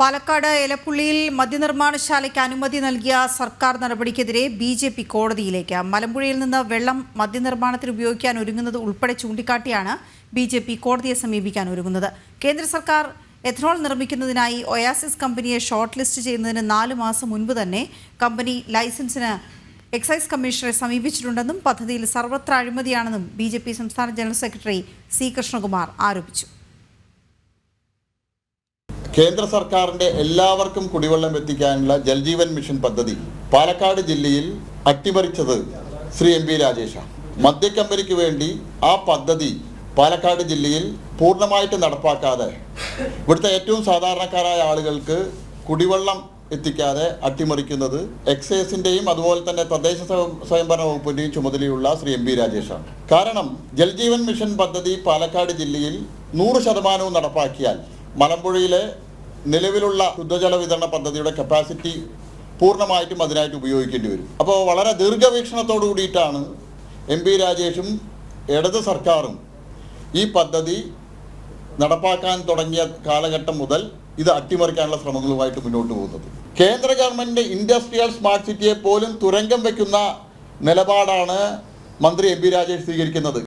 പാലക്കാട് എലപ്പുള്ളിയിൽ മദ്യനിർമ്മാണശാലയ്ക്ക് അനുമതി നൽകിയ സർക്കാർ നടപടിക്കെതിരെ ബി ജെ പി കോടതിയിലേക്ക് മലമ്പുഴയിൽ നിന്ന് വെള്ളം മദ്യനിർമ്മാണത്തിന് ഉപയോഗിക്കാൻ ഒരുങ്ങുന്നത് ഉൾപ്പെടെ ചൂണ്ടിക്കാട്ടിയാണ് ബി ജെ പി കോടതിയെ സമീപിക്കാൻ ഒരുങ്ങുന്നത്. കേന്ദ്ര സർക്കാർ എഥനോൾ നിർമ്മിക്കുന്നതിനായി ഒയാസിസ് കമ്പനിയെ ഷോർട്ട് ലിസ്റ്റ് ചെയ്യുന്നതിന് നാല് മാസം മുൻപ് തന്നെ കമ്പനി ലൈസൻസിന് എക്സൈസ് കമ്മീഷണറെ സമീപിച്ചിട്ടുണ്ടെന്നും പദ്ധതിയിൽ സർവത്ര അഴിമതിയാണെന്നും ബി സംസ്ഥാന ജനറൽ സെക്രട്ടറി സി കൃഷ്ണകുമാർ ആരോപിച്ചു. കേന്ദ്ര സർക്കാരിന്റെ എല്ലാവർക്കും കുടിവെള്ളം എത്തിക്കാനുള്ള ജൽജീവൻ മിഷൻ പദ്ധതി പാലക്കാട് ജില്ലയിൽ അട്ടിമറിച്ചത് ശ്രീ എം പി രാജേഷാണ് മദ്യക്കമ്പനിക്ക് വേണ്ടി ആ പദ്ധതി പാലക്കാട് ജില്ലയിൽ പൂർണമായിട്ട് നടപ്പാക്കാതെ ഇവിടുത്തെ ഏറ്റവും സാധാരണക്കാരായ ആളുകൾക്ക് കുടിവെള്ളം എത്തിക്കാതെ അട്ടിമറിക്കുന്നത് എക്സൈസിന്റെയും അതുപോലെ തന്നെ തദ്ദേശ സ്വയം- സ്വയംഭരണ വകുപ്പിന്റെയും ചുമതലയുള്ള ശ്രീ എം പി രാജേഷാണ്. കാരണം ജൽജീവൻ മിഷൻ പദ്ധതി പാലക്കാട് ജില്ലയിൽ നൂറ് ശതമാനവും നടപ്പാക്കിയാൽ മലമ്പുഴയിലെ നിലവിലുള്ള ശുദ്ധജല വിതരണ പദ്ധതിയുടെ കപ്പാസിറ്റി പൂർണമായിട്ടും അതിനായിട്ട് ഉപയോഗിക്കേണ്ടി വരും. അപ്പോൾ വളരെ ദീർഘവീക്ഷണത്തോടു കൂടിയിട്ടാണ് എം പി രാജേഷും ഇടത് സർക്കാരും ഈ പദ്ധതി നടപ്പാക്കാൻ തുടങ്ങിയ കാലഘട്ടം മുതൽ ഇത് അട്ടിമറിക്കാനുള്ള ശ്രമങ്ങളുമായിട്ട് മുന്നോട്ട് പോകുന്നത്. കേന്ദ്ര ഗവൺമെന്റ് ഇൻഡസ്ട്രിയൽ സ്മാർട്ട് സിറ്റിയെ പോലും തുരങ്കം വയ്ക്കുന്ന നിലപാടാണ് മന്ത്രി എം പി രാജേഷ് സ്വീകരിക്കുന്നത്.